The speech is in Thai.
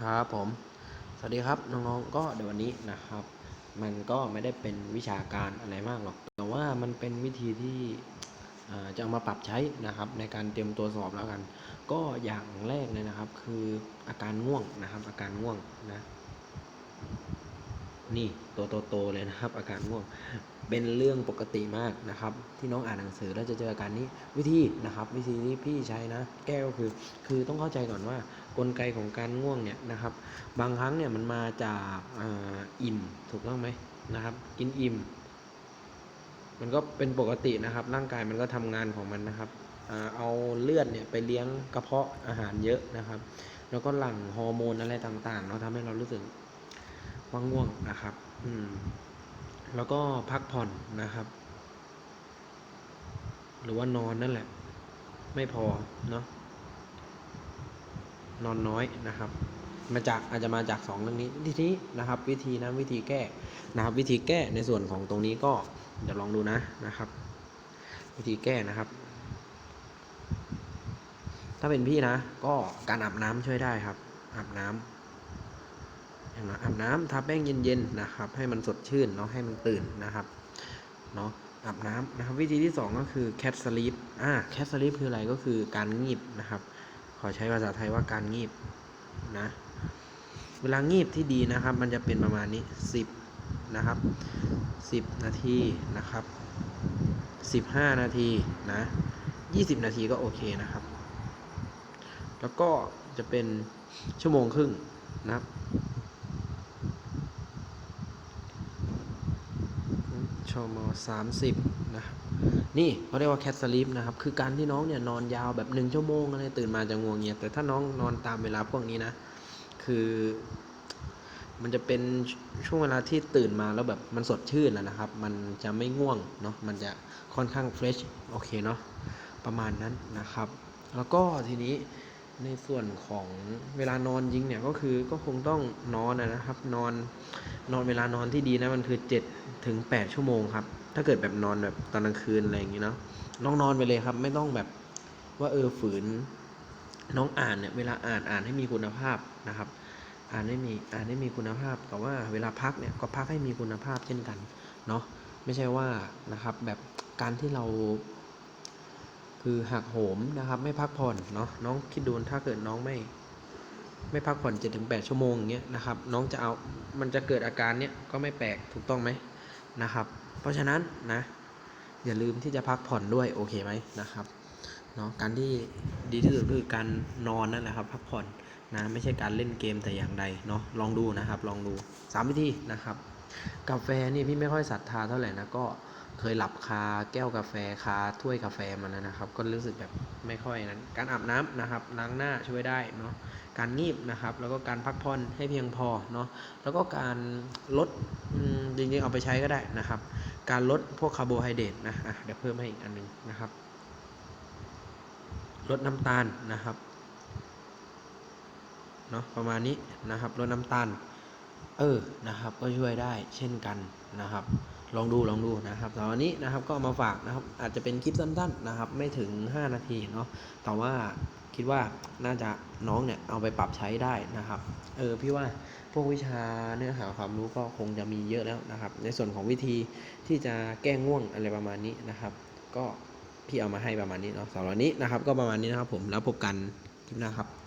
ครับผม สวัสดีครับน้องๆก็เดี๋ยววันนี้นะครับ มันก็ไม่ได้เป็นวิชาการอะไรมากหรอก แต่ว่ามันเป็นวิธีที่จะเอามาปรับใช้นะครับ ในการเตรียมตัวสอบแล้วกัน ก็อย่างแรกเลยนะครับ คืออาการง่วงนะครับ อาการง่วงนะ นี่ตัวโตๆเลยนะครับ อาการง่วงเป็นเรื่องปกติมากนะครับ ที่น้องอ่านหนังสือแล้วจะเจออาการนี้วิธีนะครับ วิธีที่พี่ใช้นะ แก้ก็คือ คือต้องเข้าใจก่อนว่า กลไกของการง่วงเนี่ยนะครับ บางครั้งเนี่ยมันมาจากออิ่มถูกต้องไหมนะครับ กินอิ่ม มันก็เป็นปกตินะครับ ร่างกายมันก็ทำงานของมันนะครับอเอาเลือดเนี่ยไปเลี้ยงกระเพาะอาหารเยอะนะครับ แล้วก็หลั่งฮอร์โมนอะไรต่างๆเนาะทำให้เรารู้สึกว่าง่วงนะครับ อืม แล้วก็พักผ่อนนะครับ หรือว่านอนนั่นแหละ ไม่พอเนาะ นอนน้อยนะครับ มาจากอาจจะมาจากสองเรื่องนี้ทีนี้นะครับ วิธีนะวิธีแก้นะครับ วิธีแก้ในส่วนของตรงนี้ก็เดี๋ยวลองดูนะนะครับ วิธีแก้นะครับ ถ้าเป็นพี่นะ ก็การอาบน้ำช่วยได้ครับอาบน้ำอย่างน้อาบน้ำทาแป้งเย็นๆนะครับ ให้มันสดชื่นเนาะให้มันตื่นนะครับเนาะอาบน้ำนะครับ วิธีที่สองก็คือ cat sleep อ่า cat sleep คืออะไรก็คือการงีบนะครับ ขอใช้ภาษาไทยว่าการงีบนะ เวลางีบที่ดีนะครับ มันจะเป็นประมาณนี้ 10 นะครับ 10 นาทีนะครับ 15 นาทีนะ 20 นาทีก็โอเคนะครับ แล้วก็จะเป็นชั่วโมงครึ่งนะครับ ชมงสามสิบนะครับนี่เขาเรียกว่าแคทสลีปนะครับ คือการที่น้องเนี่ยนอนยาวแบบหนึ่งชั่วโมงอะไรตื่นมาจะง่วงเงียแต่ถ้าน้องนอนตามเวลาพวกนี้นะ คือ มันจะเป็นช่วงเวลาที่ตื่นมาแล้วแบบมันสดชื่นแล้วนะครับ มันจะไม่ง่วงเนาะมันจะค่อนข้างเฟรชโอเคเนาะประมาณนั้นนะครับ แล้วก็ทีนี้ ในส่วนของเวลานอนยิงเนี่ยก็คือก็คงต้องนอนนะครับ นอนนอนเวลานอนที่ดีนะมันคือ7ถึง8ชั่วโมงครับ ถ้าเกิดแบบนอนแบบตอนกลางคืนอะไรอย่างงี้เนาะน้องนอนไปเลยครับ ไม่ต้องแบบว่าเออฝืน น้องอ่านเนี่ยเวลาอ่านอ่านให้มีคุณภาพนะครับ อ่านให้มีอ่านให้มีคุณภาพ แต่ว่าเวลาพักเนี่ยก็พักให้มีคุณภาพเช่นกันเนาะไม่ใช่ว่านะครับแบบการที่เรา คือหักโหมนะครับ ไม่พักผ่อนเนาะน้องคิดดูถ้าเกิดน้องไม่ ไม่พักผ่อน7-8ชั่วโมงอย่างเงี้ยนะครับ น้องจะเอามันจะเกิดอาการเนี้ยก็ไม่แปลกถูกต้องไหมนะครับ เพราะฉะนั้นนะอย่าลืมที่จะพักผ่อนด้วยโอเคไหมนะครับเนาะการที่ดีที่สุดก็คือการนอนนั่นแหละครับ พักผ่อนนะไม่ใช่การเล่นเกมแต่อย่างใดเนาะลองดูนะครับ ลองดูสามวิธีนะครับ กาแฟนี่พี่ไม่ค่อยศรัทธาเท่าไหร่นะก็ เคยหลับคาแก้วกาแฟคาถ้วยกาแฟมาแล้วนะครับ ก็รู้สึกแบบไม่ค่อยนั้น การอาบน้ำนะครับล้างหน้าช่วยได้เนาะการงีบนะครับ แล้วก็การพักผ่อนให้เพียงพอเนาะแล้วก็การลดจริงๆเอาไปใช้ก็ได้นะครับ การลดพวกคาร์โบไฮเดรตนะอะเดี๋ยวเพิ่มให้อีกอันหนึงนะครับ ลดน้ำตาลนะครับเนาะประมาณนี้นะครับลดน้ำตาล เออนะครับ ก็ช่วยได้เช่นกันนะครับ ลองดูลองดูนะครับแต่วันนี้นะครับก็มาฝากนะครับอาจจะเป็นคลิปสั้นๆนะครับ ไม่ถึง 5 นาทีเนาะแต่ว่าคิดว่าน่าจะน้องเนี่ยเอาไปปรับใช้ได้นะครับเออพี่ว่าพวกวิชาเนื้อหาความรู้ก็คงจะมีเยอะแล้วนะครับ ในส่วนของวิธีที่จะแก้ง่วงอะไรประมาณนี้นะครับ ก็พี่เอามาให้ประมาณนี้เนาะสำหรับวันนี้นะครับ ก็ประมาณนี้นะครับผมแล้วพบกันคลิปหน้าครับ